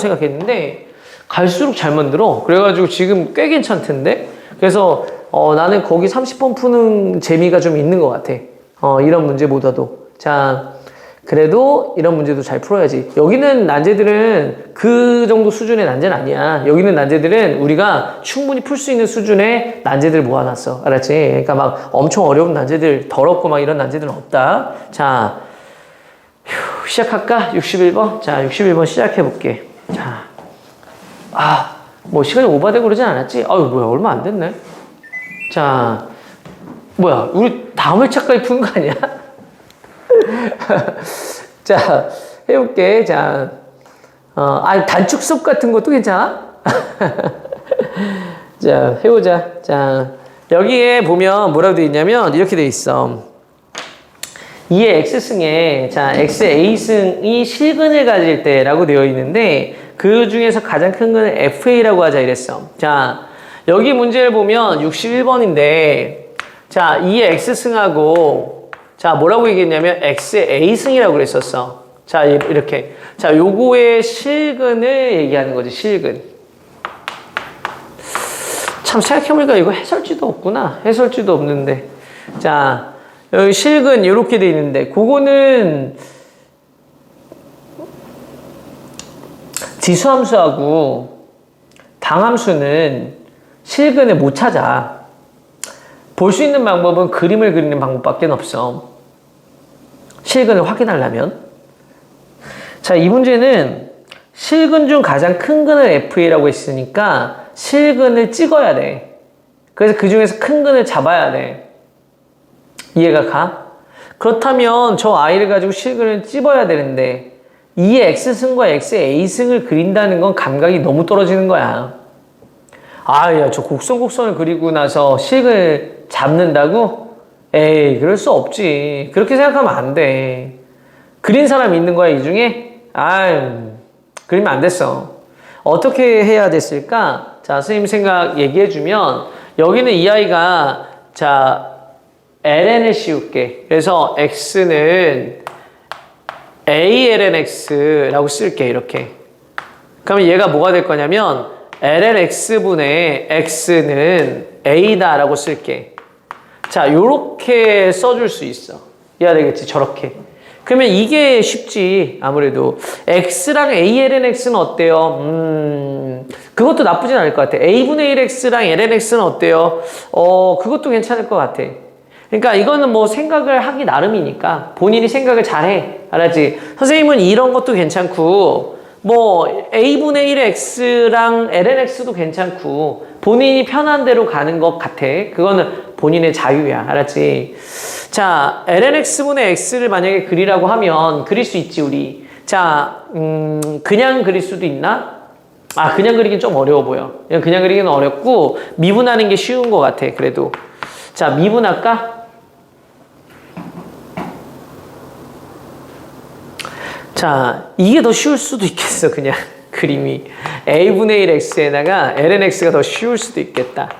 생각했는데 갈수록 잘 만들어. 그래가지고 지금 꽤 괜찮던데. 그래서 어, 나는 거기 30번 푸는 재미가 좀 있는 것 같아. 어, 이런 문제보다도. 자, 그래도 이런 문제도 잘 풀어야지. 여기는 난제들은 그 정도 수준의 난제는 아니야. 여기는 난제들은 우리가 충분히 풀 수 있는 수준의 난제들 모아놨어. 알았지? 그러니까 막 엄청 어려운 난제들, 더럽고 막 이런 난제들은 없다. 자, 휴, 시작할까? 61번? 자, 61번 시작해볼게. 자, 아, 뭐 시간이 오바되고 그러진 않았지? 아유, 뭐야, 얼마 안 됐네. 자, 뭐야, 우리 다음 회차까지 푸는 거 아니야? 자, 해볼게. 자, 어, 아, 단축 수업 같은 것도 괜찮아? 자, 해보자. 자, 여기에 보면 뭐라고 되어 있냐면, 이렇게 되어 있어. 2의 x승에, 자, x의 a승이 실근을 가질 때라고 되어 있는데, 그 중에서 가장 큰 거는 fa라고 하자 이랬어. 자, 여기 문제를 보면 61번인데, 자, 2의 x승하고, 자, 뭐라고 얘기했냐면, x의 a승이라고 그랬었어. 자, 이- 이렇게. 자, 요거의 실근을 얘기하는 거지, 실근. 참, 생각해보니까 이거 해설지도 없구나. 해설지도 없는데. 자, 여기 실근 이렇게 돼 있는데, 그거는 지수함수하고 당함수는 실근을 못 찾아. 볼 수 있는 방법은 그림을 그리는 방법밖에 없어. 실근을 확인하려면. 자, 이 문제는 실근 중 가장 큰 근을 FA라고 했으니까 실근을 찍어야 돼. 그래서 그 중에서 큰 근을 잡아야 돼. 이해가 가? 그렇다면 저 아이를 가지고 실근을 찝어야 되는데 2의 X승과 X의 A승을 그린다는 건 감각이 너무 떨어지는 거야. 아, 야, 저 곡선 곡선을 그리고 나서 실근을 잡는다고? 에이, 그럴 수 없지. 그렇게 생각하면 안 돼. 그린 사람 있는 거야, 이 중에? 아유, 그리면 안 됐어. 어떻게 해야 됐을까? 자, 선생님 생각 얘기해 주면, 여기는 이 아이가, 자, ln을 씌울게. 그래서 x는 alnx라고 쓸게, 이렇게. 그러면 얘가 뭐가 될 거냐면, lnx분의 x는 a다라고 쓸게. 자, 요렇게 써줄 수 있어. 이해가 되겠지? 저렇게. 그러면 이게 쉽지, 아무래도. x랑 alnx는 어때요? 음, 그것도 나쁘진 않을 것 같아. a분의 1x랑 lnx는 어때요? 어, 그것도 괜찮을 것 같아. 그러니까 이거는 뭐 생각을 하기 나름이니까 본인이 생각을 잘해. 알았지? 선생님은 이런 것도 괜찮고, 뭐 a분의 1x랑 lnx도 괜찮고 본인이 편한 대로 가는 것 같아. 그거는 본인의 자유야. 알았지? 자, lnx분의 x를 만약에 그리라고 하면 그릴 수 있지 우리. 자, 음, 그냥 그릴 수도 있나? 아, 그냥 그리긴 좀 어려워 보여. 그냥 그리기는 어렵고 미분하는 게 쉬운 것 같아. 그래도. 자, 미분할까? 자, 이게 더 쉬울 수도 있겠어, 그냥. 그림이. a분의 1x에다가 lnx가 더 쉬울 수도 있겠다.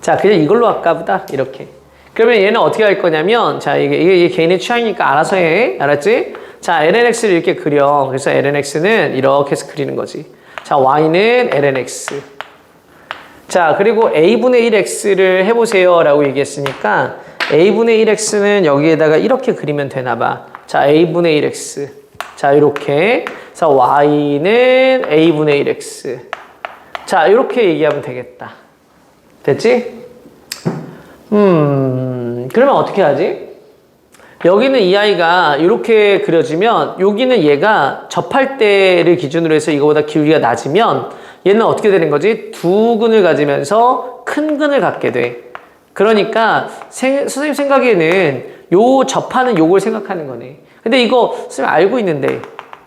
자, 그냥 이걸로 할까 보다. 이렇게. 그러면 얘는 어떻게 할 거냐면, 자, 이게, 이게, 개인의 취향이니까 알아서 해. 알았지? 자, lnx를 이렇게 그려. 그래서 lnx는 이렇게 해서 그리는 거지. 자, y는 lnx. 자, 그리고 a분의 1x를 해보세요. 라고 얘기했으니까, a분의 1x는 여기에다가 이렇게 그리면 되나 봐. 자, a분의 1x. 자, 이렇게. 그래서 y는 a분의 1x. 자, 이렇게 얘기하면 되겠다. 됐지? 음, 그러면 어떻게 하지? 여기는 이 아이가 이렇게 그려지면 여기는 얘가 접할 때를 기준으로 해서 이거보다 기울기가 낮으면 얘는 어떻게 되는 거지? 두 근을 가지면서 큰 근을 갖게 돼. 그러니까 생- 선생님 생각에는 요 접하는 요걸 생각하는 거네. 근데 이거 선생님 알고 있는데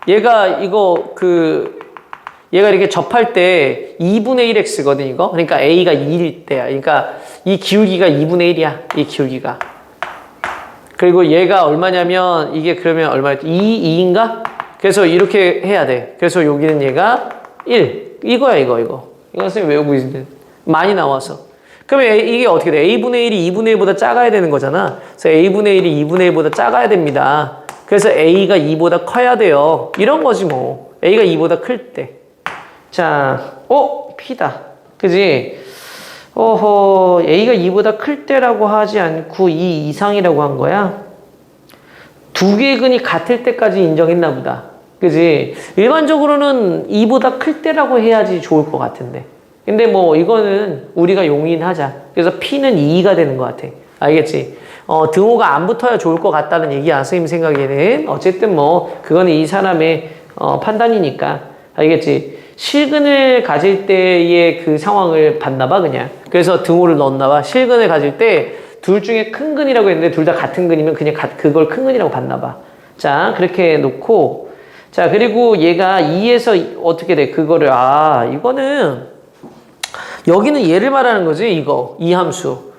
얘가 이거 그 얘가 이렇게 접할 때 2분의 1x거든 이거. 그러니까 a가 2일 때야. 그러니까 이 기울기가 2분의 1이야. 이 기울기가. 그리고 얘가 얼마냐면 이게 그러면 얼마였지? 2, 2인가? 그래서 이렇게 해야 돼. 그래서 여기는 얘가 1. 이거야 이거 이거. 이거 선생님 외우고 있는데 많이 나와서. 그러면 이게 어떻게 돼? a분의 1이 2분의 1보다 작아야 되는 거잖아. 그래서 a분의 1이 2분의 1보다 작아야 됩니다. 그래서 a가 2보다 커야 돼요. 이런 거지 뭐. a가 2보다 클 때. 자, 어? P다. 그지? 어허, A가 2보다 클 때라고 하지 않고 2 이상이라고 한 거야? 두 개의 근이 같을 때까지 인정했나 보다. 그지? 일반적으로는 2보다 클 때라고 해야지 좋을 것 같은데. 근데 뭐 이거는 우리가 용인하자. 그래서 P는 2가 되는 것 같아. 알겠지? 어, 등호가 안 붙어야 좋을 것 같다는 얘기야. 선생님 생각에는. 어쨌든 뭐, 그거는 이 사람의 어, 판단이니까. 알겠지? 실근을 가질 때의 그 상황을 봤나 봐, 그냥. 그래서 등호를 넣었나 봐. 실근을 가질 때 둘 중에 큰 근이라고 했는데 둘 다 같은 근이면 그냥 가- 그걸 큰 근이라고 봤나 봐. 자, 그렇게 놓고. 자, 그리고 얘가 2에서 어떻게 돼? 그거를, 아, 이거는 여기는 얘를 말하는 거지, 이거. 이 함수.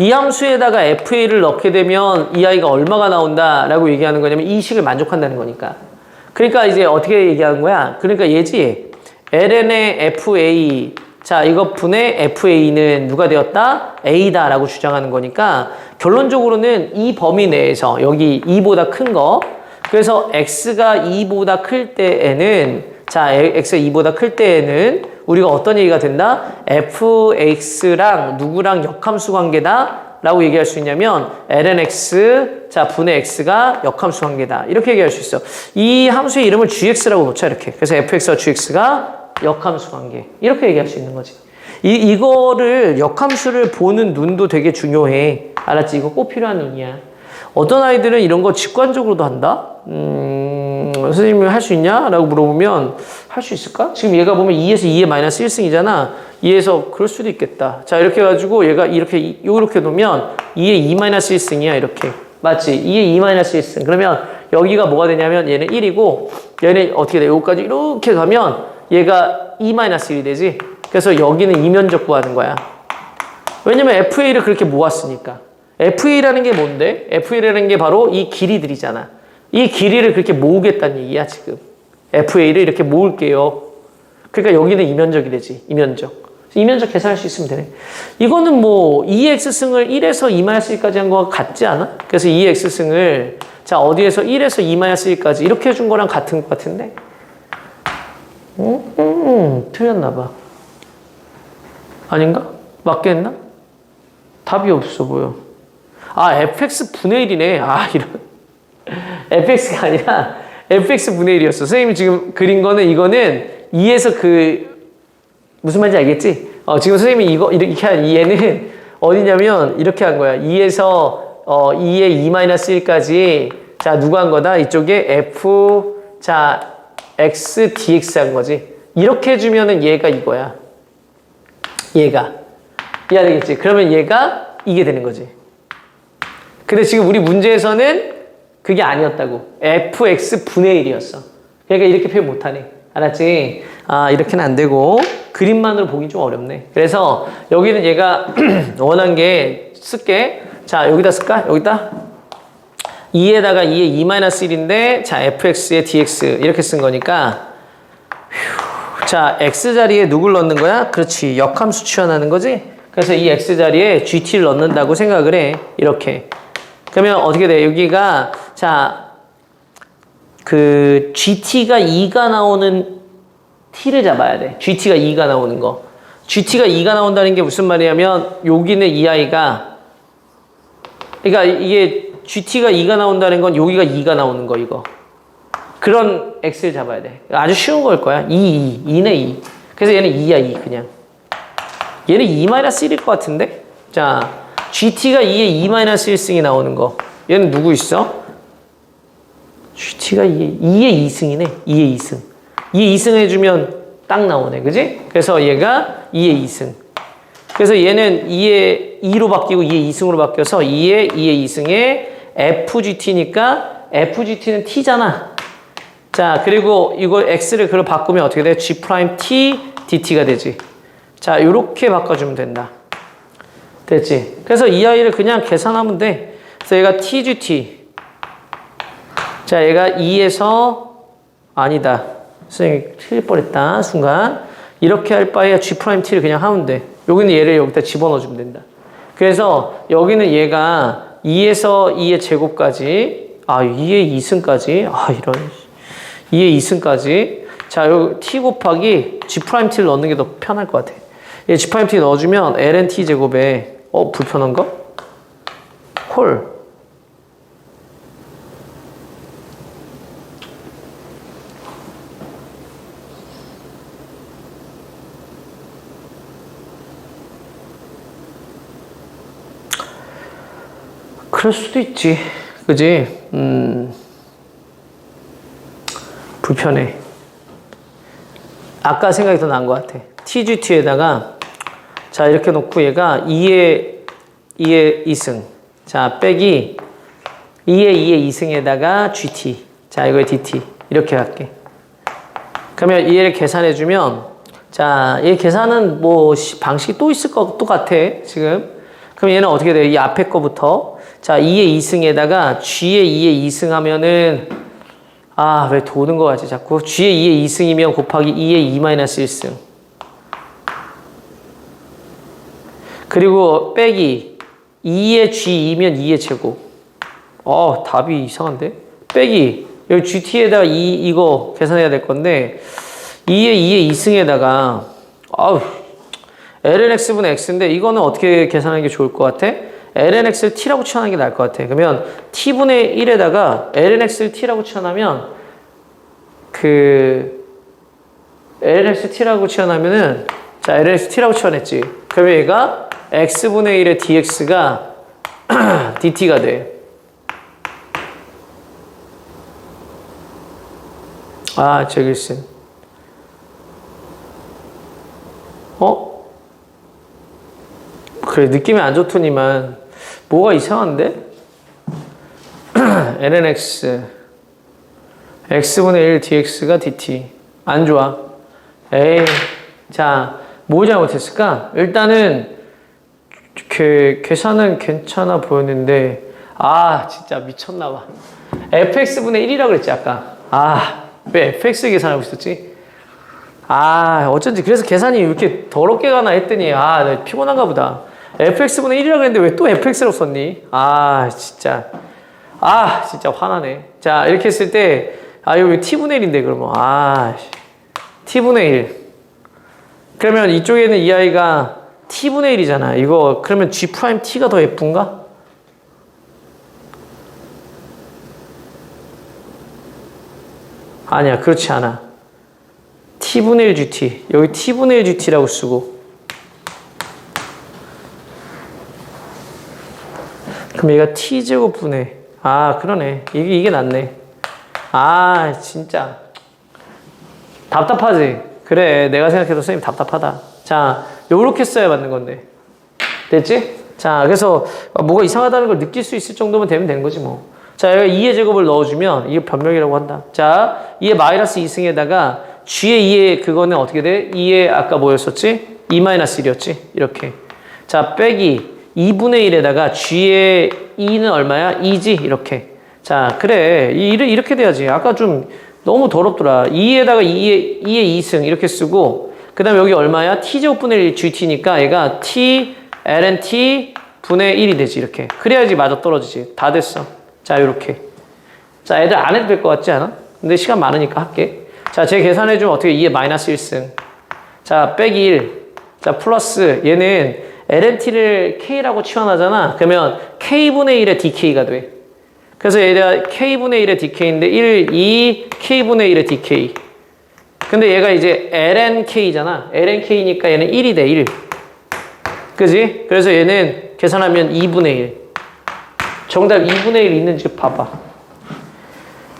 이 함수에다가 FA를 넣게 되면 이 아이가 얼마가 나온다 라고 얘기하는 거냐면 이 식을 만족한다는 거니까. 그러니까 이제 어떻게 얘기하는 거야? 그러니까 얘지. ln의 FA. 자, 이거 분의 FA는 누가 되었다? A다 라고 주장하는 거니까 결론적으로는 이 범위 내에서 여기 2보다 큰 거. 그래서 x가 2보다 클 때에는 자, x가 2보다 클 때에는 우리가 어떤 얘기가 된다? fx랑 누구랑 역함수 관계다? 라고 얘기할 수 있냐면 ln x 자 분의 x가 역함수 관계다 이렇게 얘기할 수 있어 이 함수의 이름을 gx라고 놓자 이렇게 그래서 fx와 gx가 역함수 관계 이렇게 얘기할 수 있는 거지 이, 이거를 역함수를 보는 눈도 되게 중요해 알았지? 이거 꼭 필요한 눈이야 어떤 아이들은 이런 거 직관적으로도 한다? 음, 선생님이 할 수 있냐? 라고 물어보면 할 수 있을까? 지금 얘가 보면 2에서 2의 마이너스 1승이잖아. 2에서 그럴 수도 있겠다. 자, 이렇게 해가지고 얘가 이렇게, 이렇게 놓으면 2의 2 마이너스 1승이야. 이렇게. 맞지? 2의 2 마이너스 1승. 그러면 여기가 뭐가 되냐면 얘는 1이고 얘는 어떻게 돼? 여기까지 이렇게 가면 얘가 2 마이너스 1이 되지? 그래서 여기는 이면적 구하는 거야. 왜냐면 FA를 그렇게 모았으니까. FA라는 게 뭔데? FA라는 게 바로 이 길이들이잖아. 이 길이를 그렇게 모으겠다는 얘기야, 지금. FA를 이렇게 모을게요. 그러니까 여기는 이면적이 되지, 이면적. 이면적 계산할 수 있으면 되네. 이거는 뭐 2x승을 1에서 2-1까지 한 거와 같지 않아? 그래서 2x승을 자 어디에서 1에서 2-1까지 이렇게 해준 거랑 같은 것 같은데? 음, 음, 음, 틀렸나 봐. 아닌가? 맞게 했나? 답이 없어 보여. 아, fx 분의 1이네. 아, 이런. fx가 아니라 fx 분의 1이었어. 선생님이 지금 그린 거는 이거는 2에서 그 무슨 말인지 알겠지? 어, 지금 선생님이 이거 이렇게 한 얘는 어디냐면 이렇게 한 거야. 2에서 어, 2의 2-1까지 자, 누가 한 거다? 이쪽에 f 자, x dx 한 거지. 이렇게 해 주면은 얘가 이거야. 얘가. 이해되겠지? 그러면 얘가 이게 되는 거지. 근데 지금 우리 문제에서는 그게 아니었다고. fx 분의 1이었어. 그러니까 이렇게 표현 못하네. 알았지? 아, 이렇게는 안 되고, 그림만으로 보기 좀 어렵네. 그래서 여기는 얘가 원한 게 쓸게. 자, 여기다 쓸까? 여기다? 2에다가 2에 2-1인데, 자, fx에 dx. 이렇게 쓴 거니까, 휴, 자, x 자리에 누굴 넣는 거야? 그렇지. 역함수 취현하는 거지? 그래서 이 x 자리에 gt를 넣는다고 생각을 해. 이렇게. 그러면 어떻게 돼? 여기가 자, 그 GT가 2가 나오는 T를 잡아야 돼. GT가 2가 나오는 거. GT가 2가 나온다는 게 무슨 말이냐면 여기는 이 아이가 그러니까 이게 GT가 2가 나온다는 건 여기가 2가 나오는 거 이거. 그런 X를 잡아야 돼. 아주 쉬운 걸 거야. 2, 2, 2네 2. 그래서 얘는 2야 2 그냥. 얘는 2-1일 것 같은데? 자, GT가 2에 2-1승이 나오는 거. 얘는 누구 있어? GT가 2에, 2에 2승이네. 2에 2승. 2에 2승 해주면 딱 나오네. 그지? 그래서 얘가 2에 2승. 그래서 얘는 2에 2로 바뀌고 2에 2승으로 바뀌어서 2에 2에 2승에 FGT니까 FGT는 T잖아. 자, 그리고 이거 X를 그걸 바꾸면 어떻게 돼? G 프라임 T DT가 되지. 자, 요렇게 바꿔주면 된다. 됐지? 그래서 이 아이를 그냥 계산하면 돼. 그래서 얘가 TGT. 자, 얘가 2에서 아니다. 선생님 틀릴 뻔했다. 순간. 이렇게 할 바에 G 프라임 T를 그냥 하면 돼. 여기는 얘를 여기다 집어넣어주면 된다. 그래서 여기는 얘가 2에서 2의 제곱까지, 아, 2의 2승까지, 아, 이런. 2의 2승까지. 자, 요 t 곱하기 g 프라임 t를 넣는 게 더 편할 것 같아. 얘 g 프라임 t 넣어주면 ln t 제곱에 어 불편한가? 홀. 그럴 수도 있지. 그지? 음. 불편해. 아까 생각이 더 나은 것 같아. TGT에다가 자 이렇게 놓고 얘가 2의 2의 2승 자 빼기 2의 2의 2승에다가 GT 자 이거에 DT 이렇게 할게. 그러면 얘를 계산해 주면 자 얘 계산은 뭐 시- 방식이 또 있을 것 똑같아 지금. 그럼 얘는 어떻게 돼? 이 앞에 거부터 자 2의 2승에다가 G의 2의 2승 하면은 아, 왜 도는 거 같지, 자꾸? G의 2의 2승이면 곱하기 2의 2 마이너스 1승. 그리고 빼기 2의 G2면 2의 제곱. 어, 답이 이상한데? 빼기 여기 GT에다가 2 이거 계산해야 될 건데 2의 2의 2승에다가 아우 lnx분의 x인데 이거는 어떻게 계산하는 게 좋을 것 같아? lnx를 t라고 치환하는 게 나을 것 같아. 그러면 t분의 1에다가 lnx를 t라고 치환하면 그 lnx t라고 치환하면은 자 lnx t라고 치환했지. 그러면 얘가 x분의 1의 dx가 dt가 돼. 아, 있음. 어? 그래, 느낌이 안 좋더니만, 뭐가 이상한데? lnx, x분의 1 dx가 dt. 안 좋아. 에이, 자, 뭐 잘못했을까? 일단은, 그, 계산은 괜찮아 보였는데, 아, 진짜 미쳤나봐. fx분의 1이라고 그랬지, 아까. 아, 왜 fx 계산하고 있었지? 아, 어쩐지 그래서 계산이 이렇게 더럽게 가나 했더니, 아, 나 피곤한가 보다. fx분의 1이라고 했는데 왜 또 fx라고 썼니? 아, 진짜. 아, 진짜 화나네. 자, 이렇게 했을 때, 아, 여기 t분의 1인데, 그러면. 아, 씨. t분의 1. 그러면 이쪽에는 이 아이가 t분의 1이잖아. 이거, 그러면 g 프라임 t가 더 예쁜가? 아니야, 그렇지 않아. t분의 1 gt. 여기 t분의 1 gt라고 쓰고. 그럼 얘가 t제곱분의. 아, 그러네. 이게, 이게 낫네. 아, 진짜. 답답하지? 그래, 내가 생각해도 선생님 답답하다. 자, 요렇게 써야 맞는 건데. 됐지? 자, 그래서 뭐가 이상하다는 걸 느낄 수 있을 정도면 되면 되는 거지 뭐. 자, 여기 2의 제곱을 넣어주면 이게 변명이라고 한다. 자, 2의 마이너스 2승에다가 g의 2의 그거는 어떻게 돼? 2의 아까 뭐였었지? 2 마이너스 1이었지? 이렇게. 자, 빼기 2분의 1에다가 g의 2는 얼마야? 2지? 이렇게. 자, 그래. 이- 이래- 이렇게 돼야지. 아까 좀 너무 더럽더라. 2에다가 2의, 2의 2승 이렇게 쓰고 그 다음에 여기 얼마야? t제곱분의 1 gt니까 얘가 t ln t 분의 1이 되지 이렇게. 그래야지 맞아 떨어지지. 다 됐어. 자, 요렇게. 자, 애들 안 해도 될 것 같지 않아? 근데 시간 많으니까 할게. 자, 제 계산해주면 어떻게 2의 마이너스 1승. 자, 빼기 1. 자, 플러스 얘는 LNT를 K라고 치환하잖아. 그러면 K분의 1의 DK가 돼. 그래서 얘가 K분의 1의 DK인데 1, 2, K분의 1의 DK. 근데 얘가 이제 LNK잖아. LNK니까 얘는 1이 돼, 1. 그지? 그래서 얘는 계산하면 2분의 1. 정답 2분의 1 있는지 봐봐.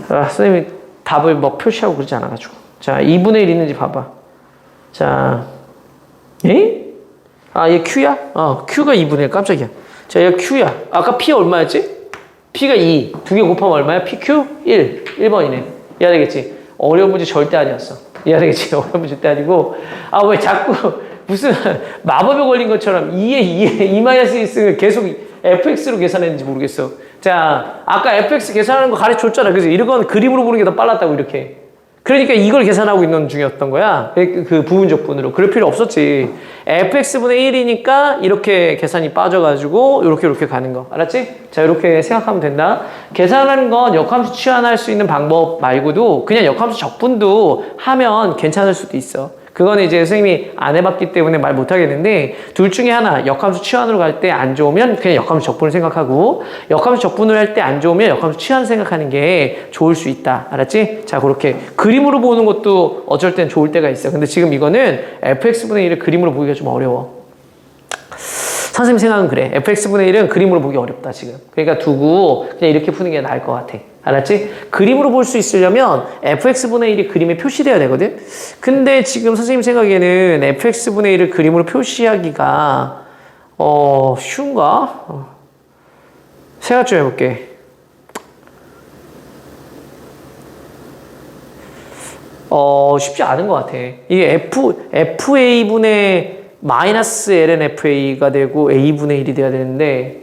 아, 선생님이 답을 뭐 표시하고 그러지 않아가지고. 자, 2분의 1 있는지 봐봐. 자, 에? 아, 얘 Q야? 어, Q가 2분의 1. 깜짝이야. 자, 얘 Q야. 아까 P 얼마였지? P가 2. 두 개 곱하면 얼마야? PQ? 1. 1번이네. 이해야 되겠지? 어려운 문제 절대 아니었어. 이해야 되겠지? 어려운 문제 절대 아니고. 아, 왜 자꾸 무슨 마법에 걸린 것처럼 2에 2에 2-1승을 계속 fx로 계산했는지 모르겠어. 자, 아까 fx 계산하는 거 가르쳐 줬잖아. 그지? 이런 건 그림으로 보는 게 더 빨랐다고, 이렇게. 그러니까 이걸 계산하고 있는 중이었던 거야. 그, 그 부분적분으로. 그럴 필요 없었지. fx분의 1이니까 이렇게 계산이 빠져가지고 이렇게 이렇게 가는 거. 알았지? 자, 이렇게 생각하면 된다. 계산하는 건 역함수 치환할 수 있는 방법 말고도 그냥 역함수 적분도 하면 괜찮을 수도 있어. 그거는 이제 선생님이 안 해봤기 때문에 말 못하겠는데 둘 중에 하나 역함수 치환으로 갈 때 안 좋으면 그냥 역함수 적분을 생각하고 역함수 적분을 할 때 안 좋으면 역함수 치환 생각하는 게 좋을 수 있다. 알았지? 자 그렇게 그림으로 보는 것도 어쩔 땐 좋을 때가 있어 근데 지금 이거는 fx분의 1을 그림으로 보기가 좀 어려워 선생님 생각은 그래 fx분의 1은 그림으로 보기 어렵다 지금 그러니까 두고 그냥 이렇게 푸는 게 나을 것 같아 알았지? 그림으로 볼 수 있으려면 fx분의 1이 그림에 표시돼야 되거든? 근데 지금 선생님 생각에는 fx분의 1을 그림으로 표시하기가 어 쉬운가? 어. 생각 좀 해볼게 어 쉽지 않은 것 같아 이게 f, fa분의 마이너스 ln fa가 되고 a분의 1이 돼야 되는데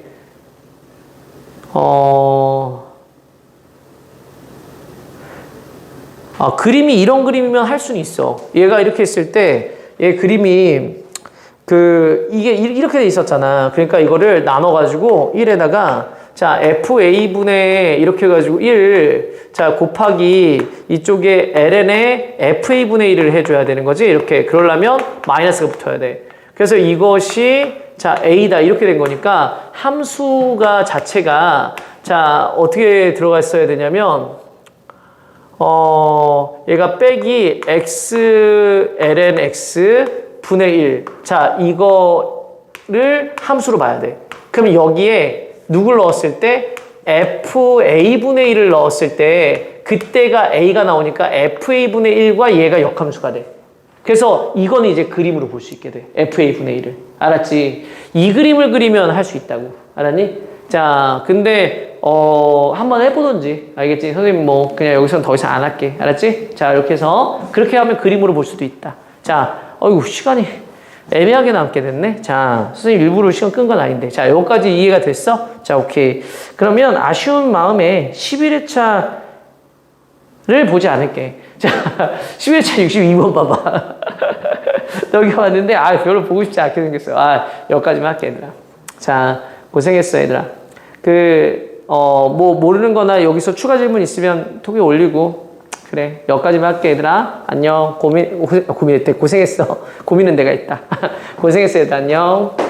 어... 아, 그림이 이런 그림이면 할 수는 있어. 얘가 이렇게 했을 때, 얘 그림이, 그, 이게 이- 이렇게 돼 있었잖아. 그러니까 이거를 나눠가지고 1에다가, 자, FA분의 이렇게 해가지고 1, 자, 곱하기 이쪽에 ln의 FA분의 1을 해줘야 되는 거지. 이렇게. 그러려면 마이너스가 붙어야 돼. 그래서 이것이, 자, A다. 이렇게 된 거니까 함수가 자체가, 자, 어떻게 들어가 있어야 되냐면, 어, 얘가 빼기 x ln x 분의 1. 자, 이거를 함수로 봐야 돼. 그럼 여기에 누굴 넣었을 때 fa 분의 1을 넣었을 때 그때가 a가 나오니까 fa 분의 1과 얘가 역함수가 돼. 그래서 이거는 이제 그림으로 볼 수 있게 돼. fa 분의 1을. 알았지? 이 그림을 그리면 할 수 있다고. 알았니? 자, 근데 어 한번 해보던지 알겠지? 선생님 뭐 그냥 여기서는 더 이상 안 할게. 알았지? 자, 이렇게 해서 그렇게 하면 그림으로 볼 수도 있다. 자, 어이구 시간이 애매하게 남게 됐네. 자, 선생님 일부러 시간 끈 건 아닌데. 자, 여기까지 이해가 됐어? 자, 오케이. 그러면 아쉬운 마음에 11회차 를 보지 않을게. 자, 11차 62번 봐봐. 여기 왔는데, 아, 별로 보고 싶지 않게 생겼어. 아, 여기까지만 할게, 얘들아. 자, 고생했어, 얘들아. 그, 어, 뭐, 모르는 거나 여기서 추가 질문 있으면 톡에 올리고, 그래, 여기까지만 할게, 얘들아. 안녕. 고민, 고민했대. 고생했어. 고민은 내가 있다. 고생했어, 얘들아. 안녕.